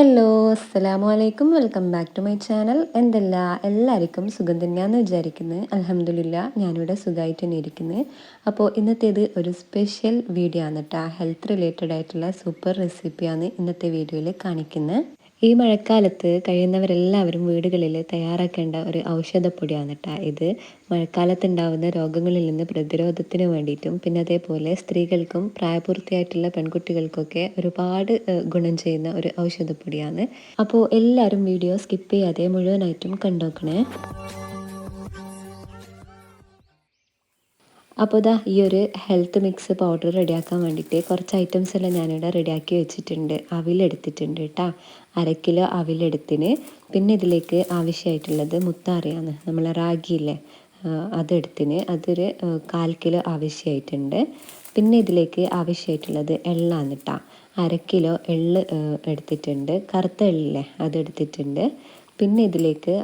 Hello അസ്സലാമു അലൈക്കും. Welcome back to my channel. എന്തല്ല? എല്ലാവർക്കും സുഖം തന്നെയാന്ന് വിചാരിക്കുന്നത് അലഹമില്ല ഞാനിവിടെ സുഖമായിട്ട് തന്നെ ഇരിക്കുന്നത് അപ്പോൾ ഇന്നത്തേത് ഒരു സ്പെഷ്യൽ വീഡിയോ ആണ് കേട്ടോ ഹെൽത്ത് റിലേറ്റഡ് ആയിട്ടുള്ള സൂപ്പർ റെസിപ്പിയാണ് ഇന്നത്തെ വീഡിയോയിൽ കാണിക്കുന്നത് ഈ മഴക്കാലത്ത് കഴിയുന്നവരെല്ലാവരും വീടുകളിൽ തയ്യാറാക്കേണ്ട ഒരു ഔഷധപ്പൊടിയാണ് കേട്ടോ ഇത്. മഴക്കാലത്ത് ഉണ്ടാകുന്ന രോഗങ്ങളിൽ നിന്ന് പ്രതിരോധത്തിന് വേണ്ടിയിട്ടും പിന്നെ അതേപോലെ സ്ത്രീകൾക്കും പ്രായപൂർത്തിയായിട്ടുള്ള പെൺകുട്ടികൾക്കൊക്കെ ഒരുപാട് ഗുണം ചെയ്യുന്ന ഒരു ഔഷധപ്പൊടിയാണ്. അപ്പോൾ എല്ലാവരും വീഡിയോ സ്കിപ്പ് ചെയ്യാതെ മുഴുവനായിട്ടും കണ്ടോക്കണേ. അപ്പോൾ ഇതാ ഈ ഒരു ഹെൽത്ത് മിക്സ് പൗഡർ റെഡിയാക്കാൻ വേണ്ടിയിട്ട് കുറച്ച് ഐറ്റംസ് എല്ലാം ഞാനിവിടെ റെഡിയാക്കി വെച്ചിട്ടുണ്ട്. അവിലെടുത്തിട്ടുണ്ട് കേട്ടോ അര കിലോ അവിലെടുത്തിന്. പിന്നെ ഇതിലേക്ക് ആവശ്യമായിട്ടുള്ളത് മുത്താറിയാണ്. നമ്മൾ റാഗിയില്ലേ? അതെടുത്തിന്. അതൊരു കാൽ കിലോ ആവശ്യമായിട്ടുണ്ട്. പിന്നെ ഇതിലേക്ക് ആവശ്യമായിട്ടുള്ളത് എള്ളാണ് കേട്ടോ അര കിലോ എള്ള് എടുത്തിട്ടുണ്ട്. കറുത്ത എള്ളില്ലേ? അതെടുത്തിട്ടുണ്ട്. പിന്നെ ഇതിലേക്ക്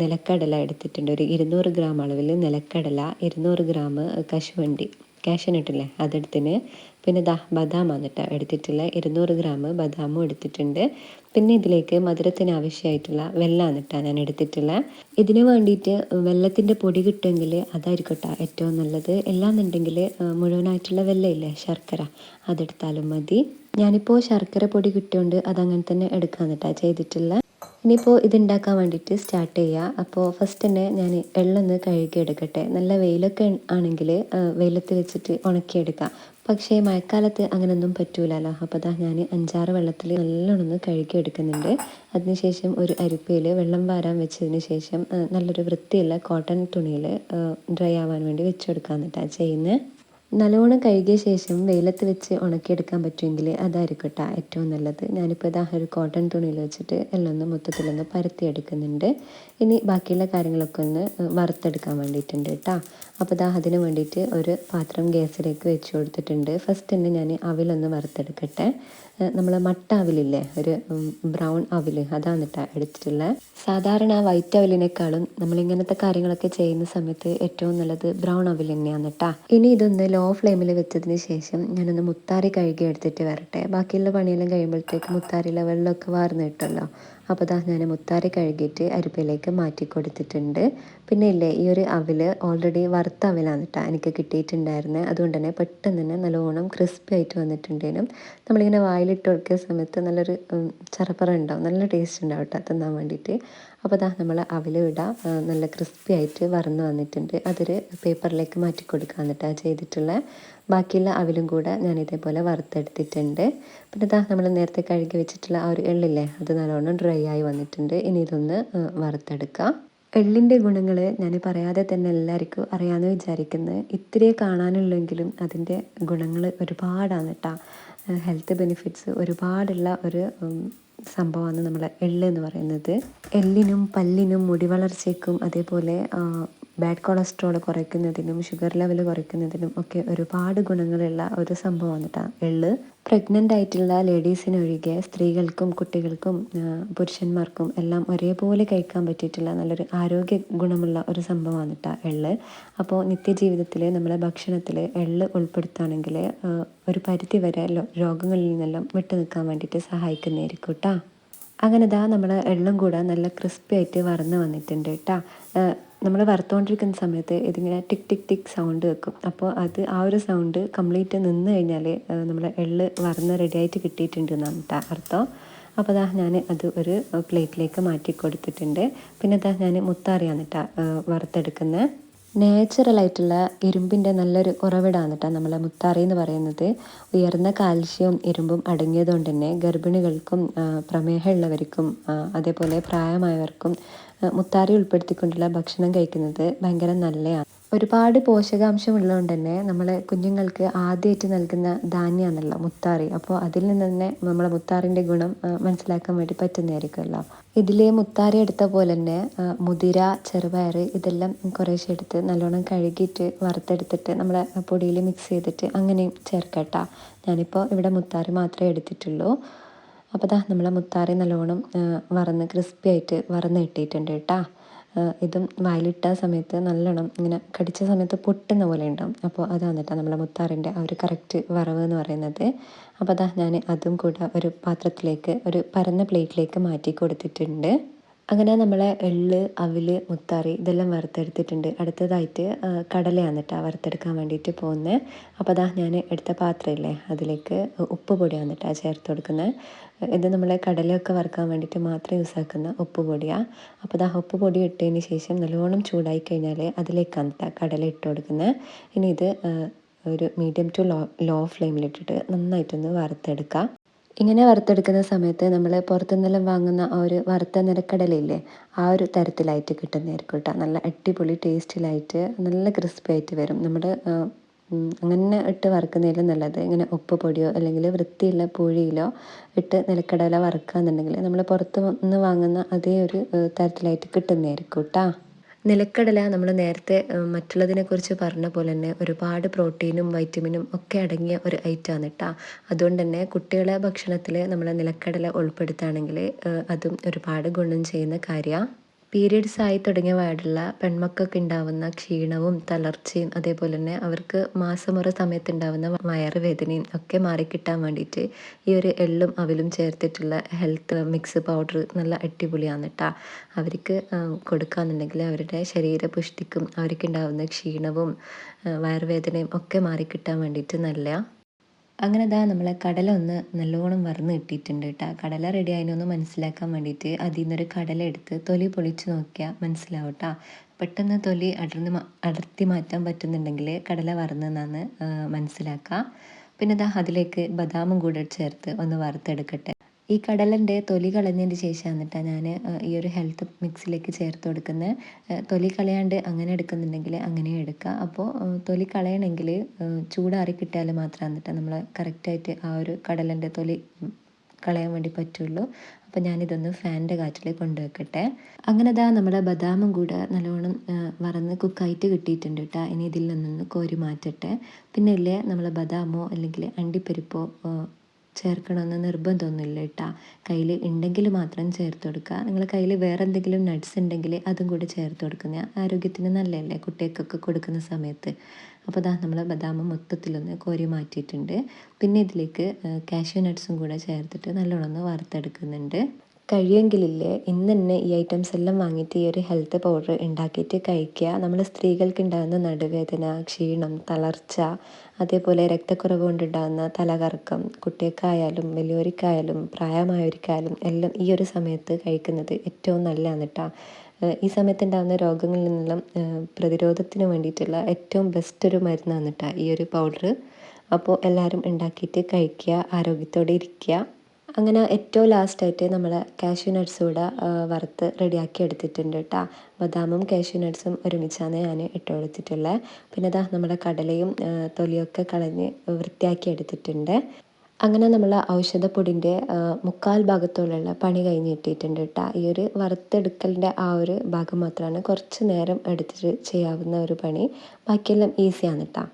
നിലക്കടല എടുത്തിട്ടുണ്ട്. ഒരു ഇരുന്നൂറ് ഗ്രാം അളവിൽ നിലക്കടല ഇരുന്നൂറ് ഗ്രാം കശുവണ്ടി കാഷ്യനട്ടില്ലേ അതെടുത്തിന്. പിന്നെ ദാ ബദാം വന്നിട്ട് എടുത്തിട്ടില്ല ഇരുന്നൂറ് ഗ്രാം ബദാമും എടുത്തിട്ടുണ്ട്. പിന്നെ ഇതിലേക്ക് മധുരത്തിന് ആവശ്യമായിട്ടുള്ള വെള്ളമാണ് കേട്ടോ ഞാൻ എടുത്തിട്ടുള്ളത് ഇതിന് വേണ്ടിയിട്ട് വെള്ളത്തിന്റെ പൊടി കിട്ടുമെങ്കിൽ അതായിരിക്കട്ടെ ഏറ്റവും നല്ലത്. എല്ലാന്നുണ്ടെങ്കിൽ മുഴുവനായിട്ടുള്ള വെള്ളമില്ലേ ശർക്കര അതെടുത്താലും മതി. ഞാനിപ്പോൾ ശർക്കര പൊടി കിട്ടിയോണ്ട് അതങ്ങനെ തന്നെ എടുക്കാന്നിട്ടാ ചെയ്തിട്ടുള്ള. ഇനിയിപ്പോൾ ഇതുണ്ടാക്കാൻ വേണ്ടിയിട്ട് സ്റ്റാർട്ട് ചെയ്യുക അപ്പോൾ ഫസ്റ്റ് തന്നെ ഞാൻ എള്ളൊന്ന് കഴുകിയെടുക്കട്ടെ. നല്ല വെയിലൊക്കെ ആണെങ്കിൽ വെയിലത്ത് വെച്ചിട്ട് ഉണക്കിയെടുക്കാം. പക്ഷേ മഴക്കാലത്ത് അങ്ങനൊന്നും പറ്റൂലല്ലോ. അപ്പോൾ അതാ ഞാൻ അഞ്ചാറ് വെള്ളത്തിൽ നല്ലോണം ഒന്ന് കഴുകി എടുക്കുന്നുണ്ട് അതിനുശേഷം ഒരു അരിപ്പയിൽ വെള്ളം വാരാൻ വെച്ചതിന് ശേഷം നല്ലൊരു വൃത്തിയുള്ള കോട്ടൺ തുണിയിൽ ഡ്രൈ ആവാൻ വേണ്ടി വെച്ചെടുക്കാമെന്നിട്ടാണ് ചെയ്യുന്നത് നല്ലോണം കഴുകിയ ശേഷം വെയിലത്ത് വെച്ച് ഉണക്കിയെടുക്കാൻ പറ്റുമെങ്കിൽ അതായിരിക്കട്ടെ ഏറ്റവും നല്ലത്. ഞാനിപ്പോൾ ഇതാ ഒരു കോട്ടൺ തുണിയിൽ വെച്ചിട്ട് എല്ലാം ഒന്ന് മൊത്തത്തിലൊന്ന് പരത്തിയെടുക്കുന്നുണ്ട്. ഇനി ബാക്കിയുള്ള കാര്യങ്ങളൊക്കെ ഒന്ന് വറുത്തെടുക്കാൻ വേണ്ടിയിട്ടുണ്ട് കേട്ടോ. അപ്പോൾ ഇതാ അതിന് വേണ്ടിയിട്ട് ഒരു പാത്രം ഗ്യാസിലേക്ക് വെച്ച് കൊടുത്തിട്ടുണ്ട്. ഫസ്റ്റ് തന്നെ ഞാൻ അവിലൊന്ന് വറുത്തെടുക്കട്ടെ. നമ്മൾ മട്ട അവിലില്ലേ ഒരു ബ്രൗൺ അവിൽ അതാണ് എടുത്തിട്ടുള്ളത് സാധാരണ വൈറ്റ് അവിലിനേക്കാളും നമ്മളിങ്ങനത്തെ കാര്യങ്ങളൊക്കെ ചെയ്യുന്ന സമയത്ത് ഏറ്റവും നല്ലത് ബ്രൗൺ അവിൽ തന്നെയാണ് കേട്ടോ ഇനി ഇതൊന്ന് ലോ ഫ്ലെയിമിൽ വെച്ചതിന് ശേഷം ഞാനൊന്ന് മുത്താറി കഴുകി എടുത്തിട്ട് വരട്ടെ. ബാക്കിയുള്ള പണിയെല്ലാം കഴിയുമ്പോഴത്തേക്ക് മുത്താറിയിലെ വെള്ളമൊക്കെ വാർന്നു കിട്ടുമല്ലോ. അപ്പോൾ അതാ ഞാൻ മുത്താറി കഴുകിയിട്ട് അരിപ്പയിലേക്ക് മാറ്റി കൊടുത്തിട്ടുണ്ട്. പിന്നെ ഇല്ലേ ഈ ഒരു അവിൽ ഓൾറെഡി വറുത്ത അവിലാണ് കേട്ടോ എനിക്ക് കിട്ടിയിട്ടുണ്ടായിരുന്നത് അതുകൊണ്ട് തന്നെ പെട്ടെന്ന് തന്നെ നല്ലോണം ക്രിസ്പി ആയിട്ട് വന്നിട്ടുണ്ടേനും. നമ്മളിങ്ങനെ വായിലിട്ട് കൊടുക്കുന്ന സമയത്ത് നല്ലൊരു ചറപ്പറ ഉണ്ടാവും നല്ല ടേസ്റ്റ് ഉണ്ടാവും കേട്ടോ തിന്നാൻ വേണ്ടിയിട്ട് അപ്പോൾ അതാ നമ്മൾ അവിൽ ഇടാം. നല്ല ക്രിസ്പി ആയിട്ട് വറന്ന് വന്നിട്ടുണ്ട്. അതൊരു പേപ്പറിലേക്ക് മാറ്റി കൊടുക്കാൻ എന്നിട്ടാണ് ചെയ്തിട്ടുള്ള. ബാക്കിയുള്ള അവിലും കൂടെ ഞാൻ ഇതേപോലെ വറുത്തെടുത്തിട്ടുണ്ട്. പിന്നെ ഇതാ നമ്മൾ നേരത്തെ കഴുകി വെച്ചിട്ടുള്ള ആ ഒരു എള്ളില്ലേ അത് നല്ലോണം ഡ്രൈ ആയി വന്നിട്ടുണ്ട്. ഇനി ഇതൊന്ന് വറുത്തെടുക്കാം. എള്ളിന്റെ ഗുണങ്ങൾ ഞാൻ പറയാതെ തന്നെ എല്ലാവർക്കും അറിയാമെന്ന് വിചാരിക്കുന്നത് ഇത്തിരി കാണാനുള്ളെങ്കിലും അതിന്റെ ഗുണങ്ങൾ ഒരുപാടാണ് കേട്ടോ ഹെൽത്ത് ബെനിഫിറ്റ്സ് ഒരുപാടുള്ള ഒരു സംഭവമാണ് നമ്മളെ എള്ള് എന്ന് പറയുന്നത്. എല്ലിനും പല്ലിനും മുടി വളർച്ചയ്ക്കും അതേപോലെ ബാഡ് കൊളസ്ട്രോൾ കുറയ്ക്കുന്നതിനും ഷുഗർ ലെവൽ കുറയ്ക്കുന്നതിനും ഒക്കെ ഒരുപാട് ഗുണങ്ങളുള്ള ഒരു സംഭവമാണ് കേട്ടോ എള്ള് പ്രഗ്നന്റ് ആയിട്ടുള്ള ലേഡീസിനൊഴികെ സ്ത്രീകൾക്കും കുട്ടികൾക്കും പുരുഷന്മാർക്കും എല്ലാം ഒരേപോലെ കഴിക്കാൻ പറ്റിയിട്ടുള്ള നല്ലൊരു ആരോഗ്യ ഗുണമുള്ള ഒരു സംഭവമാണ് കേട്ടോ എള്ള് അപ്പോൾ നിത്യജീവിതത്തിൽ നമ്മളെ ഭക്ഷണത്തിൽ എള്ള് ഉൾപ്പെടുത്തുകയാണെങ്കിൽ ഒരു പരിധി വരെ രോഗങ്ങളിൽ നിന്നെല്ലാം വിട്ടു നിൽക്കാൻ വേണ്ടിയിട്ട് സഹായിക്കുന്നതായിരിക്കും കേട്ടോ അങ്ങനെ ദാ നമ്മൾ എള്ളും കൂടെ നല്ല ക്രിസ്പി ആയിട്ട് വറന്ന് വന്നിട്ടുണ്ട് കേട്ടോ നമ്മൾ വറുത്തുകൊണ്ടിരിക്കുന്ന സമയത്ത് ഇതിങ്ങനെ ടിക് ടിക് ടിക് സൗണ്ട് വെക്കും. അപ്പോൾ അത് ആ ഒരു സൗണ്ട് കംപ്ലീറ്റ് നിന്ന് കഴിഞ്ഞാൽ നമ്മൾ എള്ള് വറന്ന് റെഡിയായിട്ട് കിട്ടിയിട്ടുണ്ട് എന്നാണ് അർത്ഥം. അപ്പോൾ അതാ ഞാൻ അത് ഒരു പ്ലേറ്റിലേക്ക് മാറ്റി കൊടുത്തിട്ടുണ്ട്. പിന്നെ അതാ ഞാൻ മുത്താറിയാണ് കേട്ടോ വറുത്തെടുക്കുന്നത് നാച്ചുറലായിട്ടുള്ള ഇരുമ്പിന്റെ നല്ലൊരു ഉറവിടമാണ് കേട്ടോ നമ്മളെ മുത്താറി എന്ന് പറയുന്നത്. ഉയർന്ന കാൽഷ്യവും ഇരുമ്പും അടങ്ങിയതുകൊണ്ട് തന്നെ ഗർഭിണികൾക്കും പ്രമേഹമുള്ളവർക്കും അതേപോലെ പ്രായമായവർക്കും മുത്താറി ഉൾപ്പെടുത്തിക്കൊണ്ടുള്ള ഭക്ഷണം കഴിക്കുന്നത് ഭയങ്കര നല്ലതാണ് ഒരുപാട് പോഷകാംശം ഉള്ളതുകൊണ്ട് തന്നെ നമ്മൾ കുഞ്ഞുങ്ങൾക്ക് ആദ്യമായിട്ട് നൽകുന്ന ധാന്യമാണല്ലോ മുത്താറി. അപ്പോൾ അതിൽ നിന്ന് തന്നെ നമ്മളെ മുത്താറിന്റെ ഗുണം മനസ്സിലാക്കാൻ വേണ്ടി പറ്റുന്നതായിരിക്കുമല്ലോ. ഇതിൽ മുത്താറി എടുത്ത പോലെ തന്നെ മുതിര ചെറുപയർ ഇതെല്ലാം കുറേശ്ശെ എടുത്ത് നല്ലോണം കഴുകിയിട്ട് വറുത്തെടുത്തിട്ട് നമ്മളെ പൊടിയിൽ മിക്സ് ചെയ്തിട്ട് അങ്ങനെയും ചേർക്കട്ടോ ഞാനിപ്പോൾ ഇവിടെ മുത്താറി മാത്രമേ എടുത്തിട്ടുള്ളൂ. അപ്പോൾ ദാ നമ്മളെ മുത്താറി നല്ലോണം വറന്ന് ക്രിസ്പി ആയിട്ട് വറന്ന് കിട്ടിയിട്ടുണ്ട് കേട്ടോ. ഇതും വായിലിട്ട സമയത്ത് നല്ലോണം ഇങ്ങനെ കടിച്ച സമയത്ത് പൊട്ടുന്ന പോലെ ഉണ്ടാവും. അപ്പോൾ അതാണ് കേട്ടോ നമ്മളെ മുത്താറിന്റെ ആ ഒരു കറക്റ്റ് വറവ് എന്ന് പറയുന്നത്. അപ്പോൾ അതാ ഞാൻ അതും കൂടെ ഒരു പാത്രത്തിലേക്ക് ഒരു പരന്ന പ്ലേറ്റിലേക്ക് മാറ്റി കൊടുത്തിട്ടുണ്ട്. അങ്ങനെ നമ്മളെ എള്ള് അവിൽ മുത്താറി ഇതെല്ലാം വറുത്തെടുത്തിട്ടുണ്ട്. അടുത്തതായിട്ട് കടലയാണ് കേട്ടോ വറുത്തെടുക്കാൻ വേണ്ടിയിട്ട് പോകുന്നത്. അപ്പോൾ അതാ ഞാൻ എടുത്ത പാത്രമില്ലേ അതിലേക്ക് ഉപ്പ് പൊടിയാണ് കേട്ടോ ചേർത്ത് കൊടുക്കുന്നത്. ഇത് നമ്മളെ കടലയൊക്കെ വറുക്കാൻ വേണ്ടിയിട്ട് മാത്രം യൂസ് ആക്കുന്ന ഉപ്പ് പൊടിയാണ് അപ്പോൾ ഇതാ ഉപ്പ് പൊടി ഇട്ടതിന് ശേഷം നല്ലോണം ചൂടായി കഴിഞ്ഞാൽ അതിലേക്കാണ് കടല ഇട്ട് കൊടുക്കുന്നത് ഇനി ഇത് ഒരു മീഡിയം ടു ലോ ലോ ഫ്ലെയിമിലിട്ടിട്ട് നന്നായിട്ടൊന്ന് വറുത്തെടുക്കാം. ഇങ്ങനെ വറുത്തെടുക്കുന്ന സമയത്ത് നമ്മൾ പുറത്തുനിന്നെല്ലാം വാങ്ങുന്ന ആ ഒരു വറുത്ത നിരക്കടലയില്ലേ ആ ഒരു തരത്തിലായിട്ട് കിട്ടുന്നതായിരിക്കും കേട്ടോ നല്ല അടിപൊളി ടേസ്റ്റിലായിട്ട് നല്ല ക്രിസ്പി ആയിട്ട് വരും. നമ്മുടെ അങ്ങനെ ഇട്ട് വറുക്കുന്നതിലും നല്ലത്. ഇങ്ങനെ ഉപ്പ് പൊടിയോ അല്ലെങ്കിൽ വൃത്തിയുള്ള പൂഴിയിലോ ഇട്ട് നിലക്കടല വറുക്കുകയെന്നുണ്ടെങ്കിൽ നമ്മൾ പുറത്ത് നിന്ന് വാങ്ങുന്ന അതേ ഒരു തരത്തിലായിട്ട് കിട്ടുന്നതായിരിക്കും കേട്ടോ. നിലക്കടല നമ്മൾ നേരത്തെ മറ്റുള്ളതിനെക്കുറിച്ച് പറഞ്ഞ പോലെ തന്നെ ഒരുപാട് പ്രോട്ടീനും വൈറ്റമിനും ഒക്കെ അടങ്ങിയ ഒരു ഐറ്റമാണ് കേട്ടോ. അതുകൊണ്ട് തന്നെ കുട്ടികളെ ഭക്ഷണത്തിൽ നമ്മൾ നിലക്കടല ഉൾപ്പെടുത്തുകയാണെങ്കിൽ അതും ഒരുപാട് ഗുണം ചെയ്യുന്ന കാര്യമാണ് പീരിയഡ്സ് ആയി തുടങ്ങിയ പാടുള്ള പെൺമക്കൾക്ക് ഉണ്ടാവുന്ന ക്ഷീണവും തളർച്ചയും അതേപോലെ തന്നെ അവർക്ക് മാസമുറ സമയത്ത് ഉണ്ടാവുന്ന വയറുവേദനയും ഒക്കെ മാറിക്കിട്ടാൻ വേണ്ടിയിട്ട് ഈ ഒരു എള്ളും അവിലും ചേർത്തിട്ടുള്ള ഹെൽത്ത് മിക്സ് പൗഡർ നല്ല അടിപൊളിയാണ് കേട്ടോ അവർക്ക് കൊടുക്കുകയെന്നുണ്ടെങ്കിൽ അവരുടെ ശരീരപുഷ്ടിക്കും അവർക്കുണ്ടാവുന്ന ക്ഷീണവും വയറുവേദനയും ഒക്കെ മാറിക്കിട്ടാൻ വേണ്ടിയിട്ട് നല്ല അങ്ങനെ ഇതാ നമ്മളെ കടല ഒന്ന് നല്ലോണം വറന്ന് കിട്ടിയിട്ടുണ്ട് കേട്ടോ കടല റെഡി ആയതിനൊന്ന് മനസ്സിലാക്കാൻ വേണ്ടിയിട്ട് അതിൽ നിന്നൊരു കടല എടുത്ത് തൊലി പൊളിച്ച് നോക്കിയാൽ മനസ്സിലാവും പെട്ടെന്ന് തൊലി അടർന്ന് അടർത്തി മാറ്റാൻ പറ്റുന്നുണ്ടെങ്കിൽ കടല വറന്നെന്നാണ് മനസ്സിലാക്കുക പിന്നെ ഇതാ അതിലേക്ക് ബദാമും കൂടെ ചേർത്ത് ഒന്ന് വറുത്തെടുക്കട്ടെ. ഈ കടലന്റെ തൊലി കളഞ്ഞതിന് ശേഷം എന്നിട്ടാണ് ഞാൻ ഈ ഒരു ഹെൽത്ത് മിക്സിലേക്ക് ചേർത്ത് കൊടുക്കുന്നത് തൊലി കളയാണ്ട് അങ്ങനെ എടുക്കുന്നുണ്ടെങ്കിൽ അങ്ങനെ എടുക്കുക അപ്പോൾ തൊലി കളയണമെങ്കിൽ ചൂടാറി കിട്ടിയാൽ മാത്രം എന്നിട്ട് നമ്മൾ കറക്റ്റായിട്ട് ആ ഒരു കടലന്റെ തൊലി കളയാൻ വേണ്ടി പറ്റുള്ളൂ. അപ്പോൾ ഞാനിതൊന്ന് ഫാനിന്റെ കാറ്റിൽ കൊണ്ടുവെക്കട്ടെ. അങ്ങനെ ഇതാ നമ്മുടെ ബദാമും കൂടെ നല്ലോണം വറന്ന് കുക്കായിട്ട് കിട്ടിയിട്ടുണ്ട് കേട്ടോ. ഇനി ഇതിൽ നിന്നൊന്ന് കോരി മാറ്റട്ടെ. പിന്നെ ഇല്ലേ നമ്മൾ ബദാമോ അല്ലെങ്കിൽ അണ്ടിപ്പരിപ്പോ ചേർക്കണമെന്ന് നിർബന്ധമൊന്നുമില്ല കേട്ടോ. കയ്യിൽ ഉണ്ടെങ്കിൽ മാത്രം ചേർത്ത് കൊടുക്കുക. നിങ്ങൾ കയ്യിൽ വേറെ എന്തെങ്കിലും നട്ട്സ് ഉണ്ടെങ്കിൽ അതും കൂടി ചേർത്ത് കൊടുക്കുന്ന ആരോഗ്യത്തിന് നല്ലതല്ലേ കുട്ടികൾക്കൊക്കെ കൊടുക്കുന്ന സമയത്ത്. അപ്പോൾ അതാ നമ്മൾ ബദാം മൊത്തത്തിലൊന്ന് കോരി മാറ്റിയിട്ടുണ്ട്. പിന്നെ ഇതിലേക്ക് കാഷ്യൂ നട്ട്സും കൂടെ ചേർത്തിട്ട് നല്ലോണം ഒന്ന് വറുത്തെടുക്കുന്നുണ്ട്. കഴിയുമെങ്കിലില്ലേ ഇന്ന് തന്നെ ഈ ഐറ്റംസ് എല്ലാം വാങ്ങിയിട്ട് ഈ ഒരു ഹെൽത്ത് പൗഡർ ഉണ്ടാക്കിയിട്ട് കഴിക്കുക. നമ്മൾ സ്ത്രീകൾക്ക് ഉണ്ടാകുന്ന നടുവേദന ക്ഷീണം തളർച്ച അതേപോലെ രക്തക്കുറവ് കൊണ്ടുണ്ടാകുന്ന തലകറക്കം കുട്ടികൾക്കായാലും വലിയവർക്കായാലും പ്രായമായവർക്കായാലും എല്ലാം ഈ ഒരു സമയത്ത് കഴിക്കുന്നത് ഏറ്റവും നല്ലതാണ് കേട്ടോ ഈ സമയത്ത് ഉണ്ടാകുന്ന രോഗങ്ങളിൽ നിന്നെല്ലാം പ്രതിരോധത്തിന് വേണ്ടിയിട്ടുള്ള ഏറ്റവും ബെസ്റ്റ് ഒരു മരുന്നാണ് കേട്ടോ ഈ ഒരു പൗഡർ. അപ്പോൾ എല്ലാവരും ഉണ്ടാക്കിയിട്ട് കഴിക്കുക ആരോഗ്യത്തോടെ ഇരിക്കുക. അങ്ങനെ ഏറ്റവും ലാസ്റ്റായിട്ട് നമ്മൾ കാഷ്യൂ നട്ട്സ് കൂടെ വറുത്ത് റെഡിയാക്കി എടുത്തിട്ടുണ്ട് കേട്ടോ ബദാമും കാഷ്യൂ നട്ട്സും ഒരുമിച്ചാണ് ഞാൻ ഇട്ട് കൊടുത്തിട്ടുള്ളത് പിന്നെ അതാ നമ്മുടെ കടലയും തൊലിയൊക്കെ കളഞ്ഞ് വൃത്തിയാക്കി എടുത്തിട്ടുണ്ട്. അങ്ങനെ നമ്മൾ ഔഷധപ്പൊടിന്റെ മുക്കാൽ ഭാഗത്തോളം പണി കഴിഞ്ഞ് കിട്ടിയിട്ടുണ്ട് കേട്ടോ ഈ ഒരു വറുത്തെടുക്കലിന്റെ ആ ഒരു ഭാഗം മാത്രമാണ് കുറച്ച് നേരം എടുത്തിട്ട് ചെയ്യാവുന്ന ഒരു പണി. ബാക്കിയെല്ലാം ഈസിയാണ് കേട്ടോ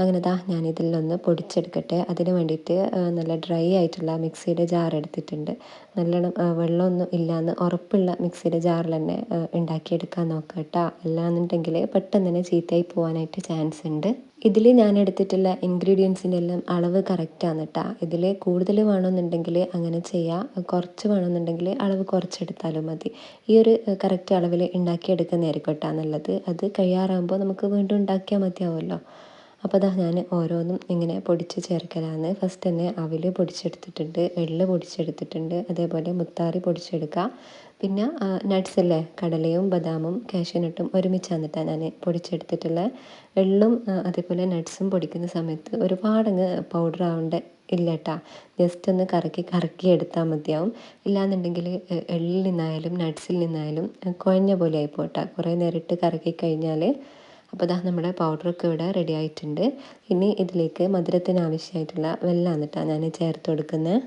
അങ്ങനെ ദാ ഞാനിതിലൊന്ന് പൊടിച്ചെടുക്കട്ടെ. അതിന് വേണ്ടിയിട്ട് നല്ല ഡ്രൈ ആയിട്ടുള്ള മിക്സിയുടെ ജാർ എടുത്തിട്ടുണ്ട്. നല്ലോണം വെള്ളമൊന്നും ഇല്ലയെന്ന് ഉറപ്പുള്ള മിക്സിയുടെ ജാറിൽ തന്നെ ഉണ്ടാക്കിയെടുക്കാൻ നോക്കുക കേട്ടോ അല്ലാന്നുണ്ടെങ്കിൽ പെട്ടെന്ന് തന്നെ ചീത്തയായി പോകാനായിട്ട് ചാൻസ് ഉണ്ട്. ഇതിൽ ഞാൻ എടുത്തിട്ടുള്ള ഇൻഗ്രീഡിയൻസിന്റെ എല്ലാം അളവ് കറക്റ്റാണ് കേട്ടോ ഇതിൽ കൂടുതൽ വേണമെന്നുണ്ടെങ്കിൽ അങ്ങനെ ചെയ്യാം. കുറച്ച് വേണമെന്നുണ്ടെങ്കിൽ അളവ് കുറച്ചെടുത്താലും മതി. ഈ ഒരു കറക്റ്റ് അളവിൽ ഉണ്ടാക്കിയെടുക്കുന്നതായിരിക്കും കേട്ടോ നല്ലത്. അത് കഴിയാറാകുമ്പോൾ നമുക്ക് വീണ്ടും ഉണ്ടാക്കിയാൽ മതിയാവുമല്ലോ. അപ്പോൾ അതാ ഞാൻ ഓരോന്നും ഇങ്ങനെ പൊടിച്ച് ചേർക്കലാണ് ഫസ്റ്റ് തന്നെ അവിൽ പൊടിച്ചെടുത്തിട്ടുണ്ട് എള്ള് പൊടിച്ചെടുത്തിട്ടുണ്ട് അതേപോലെ മുത്താറി പൊടിച്ചെടുക്കുക പിന്നെ നട്ട്സ് അല്ലേ കടലയും ബദാമും കാഷ്യനട്ടും ഒരുമിച്ച് എന്നിട്ടാണ് ഞാൻ പൊടിച്ചെടുത്തിട്ടുള്ളത് എള്ളും അതേപോലെ നട്ട്സും പൊടിക്കുന്ന സമയത്ത് ഒരുപാടങ്ങ് പൗഡർ ആവേണ്ട ഇല്ല കേട്ടാ ജസ്റ്റ് ഒന്ന് കറക്കി കറക്കി എടുത്താൽ മതിയാവും. ഇല്ലാന്നുണ്ടെങ്കിൽ എള്ളിൽ നിന്നായാലും നട്ട്സിൽ നിന്നായാലും കുഴഞ്ഞ പോലെ ആയിപ്പോട്ടാ. കുറേ നേരിട്ട് കറക്കി കഴിഞ്ഞാൽ അപ്പോൾ ഇതാ നമ്മുടെ പൗഡറൊക്കെ ഇവിടെ റെഡി ആയിട്ടുണ്ട്. ഇനി ഇതിലേക്ക് മധുരത്തിന് ആവശ്യമായിട്ടുള്ള വെള്ളമാണ് കേട്ടോ ഞാൻ ചേർത്ത് കൊടുക്കുന്നത്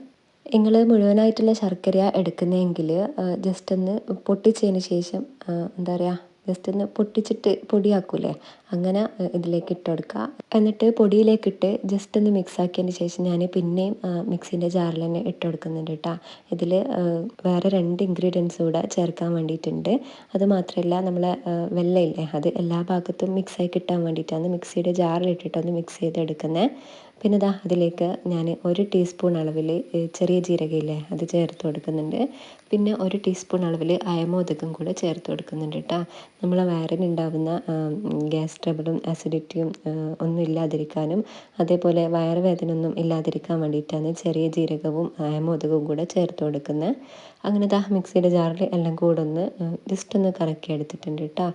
നിങ്ങൾ മുഴുവനായിട്ടുള്ള ശർക്കര എടുക്കുന്നതെങ്കിൽ ജസ്റ്റ് ഒന്ന് പൊട്ടിച്ചതിന് ശേഷം എന്താ പറയുക ജസ്റ്റ് ഒന്ന് പൊട്ടിച്ചിട്ട് പൊടിയാക്കൂലേ? അങ്ങനെ ഇതിലേക്ക് ഇട്ട് കൊടുക്കുക. എന്നിട്ട് പൊടിയിലേക്കിട്ട് ജസ്റ്റ് ഒന്ന് മിക്സ് ആക്കിയതിന് ശേഷം ഞാൻ പിന്നെയും മിക്സിന്റെ ജാറിൽ തന്നെ ഇട്ട് കൊടുക്കുന്നുണ്ട് കേട്ടോ ഇതിൽ വേറെ രണ്ട് ഇൻഗ്രീഡിയൻസ് കൂടെ ചേർക്കാൻ വേണ്ടിയിട്ടുണ്ട്. അത് മാത്രമല്ല നമ്മളെ വെള്ളയില്ലേ? അത് എല്ലാ ഭാഗത്തും മിക്സായി കിട്ടാൻ വേണ്ടിയിട്ടാണ് മിക്സിയുടെ ജാറിലിട്ടിട്ടൊന്ന് മിക്സ് ചെയ്തെടുക്കുന്നത് പിന്നെ ഇതാ അതിലേക്ക് ഞാൻ ഒരു ടീസ്പൂൺ അളവിൽ ചെറിയ ജീരകയില്ലേ അത് ചേർത്ത് കൊടുക്കുന്നുണ്ട്. പിന്നെ ഒരു ടീസ്പൂൺ അളവിൽ അയമോദകം കൂടെ ചേർത്ത് കൊടുക്കുന്നുണ്ട് കേട്ടോ നമ്മൾ വയറിനുണ്ടാവുന്ന ഗ്യാസ് ട്രബിളും ആസിഡിറ്റിയും ഒന്നും ഇല്ലാതിരിക്കാനും അതേപോലെ വയറുവേദന ഒന്നും ഇല്ലാതിരിക്കാൻ വേണ്ടിയിട്ടാണ് ചെറിയ ജീരകവും അയമോദകവും കൂടെ ചേർത്ത് കൊടുക്കുന്നത് അങ്ങനെ ദാ മിക്സിയുടെ ജാറിൽ എല്ലാം കൂടെ ഒന്ന് ജസ്റ്റ് ഒന്ന് കറക്കി എടുത്തിട്ടുണ്ട് കേട്ടോ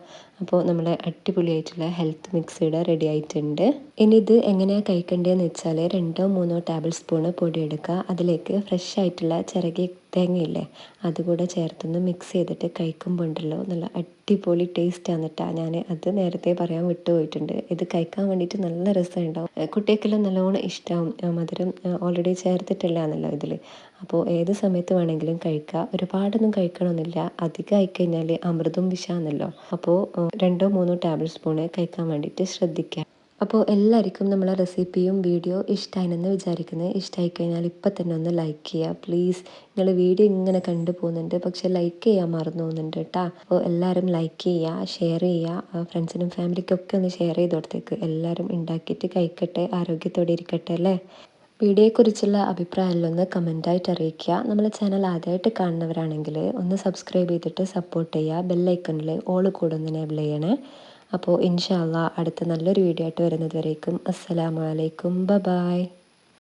അപ്പോൾ നമ്മുടെ അടിപൊളിയായിട്ടുള്ള ഹെൽത്ത് മിക്സിയുടെ റെഡി ആയിട്ടുണ്ട്. ഇനി ഇത് എങ്ങനെയാണ് കഴിക്കേണ്ടതെന്ന് വെച്ചാൽ രണ്ടോ മൂന്നോ ടേബിൾ സ്പൂണ് പൊടിയെടുക്കുക അതിലേക്ക് ഫ്രഷ് ആയിട്ടുള്ള ചിറകി തേങ്ങയില്ലേ? അതുകൂടെ ചേർത്തൊന്ന് മിക്സ് ചെയ്തിട്ട് കഴിക്കുമ്പോൾ ഉണ്ടല്ലോ നല്ല അടിപൊളി ടേസ്റ്റ് ആന്നിട്ടാ ഞാൻ അത് നേരത്തെ പറയാൻ വിട്ടുപോയിട്ടുണ്ട്. ഇത് കഴിക്കാൻ വേണ്ടിയിട്ട് നല്ല രസമുണ്ടാവും. കുട്ടികൾക്കെല്ലാം നല്ലോണം ഇഷ്ടമാവും മധുരം ഓൾറെഡി ചേർത്തിട്ടില്ല എന്നല്ലോ ഇതിൽ അപ്പോൾ ഏത് സമയത്ത് വേണമെങ്കിലും കഴിക്കുക ഒരുപാടൊന്നും കഴിക്കണമെന്നില്ല. അധികം ആയിക്കഴിഞ്ഞാൽ അമൃതും വിഷാന്നല്ലോ. അപ്പോൾ രണ്ടോ മൂന്നോ ടേബിൾ സ്പൂണ് കഴിക്കാൻ വേണ്ടിയിട്ട് ശ്രദ്ധിക്കുക അപ്പോൾ എല്ലാവർക്കും നമ്മളെ റെസിപ്പിയും വീഡിയോ ഇഷ്ടമായെന്ന് വിചാരിക്കുന്നത് ഇഷ്ടമായി കഴിഞ്ഞാൽ ഇപ്പം തന്നെ ഒന്ന് ലൈക്ക് ചെയ്യുക. പ്ലീസ് നിങ്ങൾ വീഡിയോ ഇങ്ങനെ കണ്ടു പോകുന്നുണ്ട്. പക്ഷേ ലൈക്ക് ചെയ്യാൻ മറന്നു പോകുന്നുണ്ട് കേട്ടോ. അപ്പോൾ എല്ലാവരും ലൈക്ക് ചെയ്യുക ഷെയർ ചെയ്യുക. ഫ്രണ്ട്സിനും ഫാമിലിക്കൊക്കെ ഒന്ന് ഷെയർ ചെയ്ത് കൊടുത്തേക്ക്. എല്ലാവരും ഉണ്ടാക്കിയിട്ട് കഴിക്കട്ടെ ആരോഗ്യത്തോടെ ഇരിക്കട്ടെ അല്ലേ? വീഡിയോയെക്കുറിച്ചുള്ള അഭിപ്രായമെല്ലാം ഒന്ന് കമന്റായിട്ട് അറിയിക്കുക. നമ്മളെ ചാനൽ ആദ്യമായിട്ട് കാണുന്നവരാണെങ്കിൽ ഒന്ന് സബ്സ്ക്രൈബ് ചെയ്തിട്ട് സപ്പോർട്ട് ചെയ്യുക. ബെല്ലൈക്കണിൽ ഓൾ കൂടെ ഒന്ന് എനേബിൾ ചെയ്യണേ. അപ്പോൾ ഇൻഷാല്ല അടുത്ത നല്ലൊരു വീഡിയോ ആയിട്ട് വരുന്നത് വരേക്കും. അസ്സലാമലൈക്കും ബ ബായ്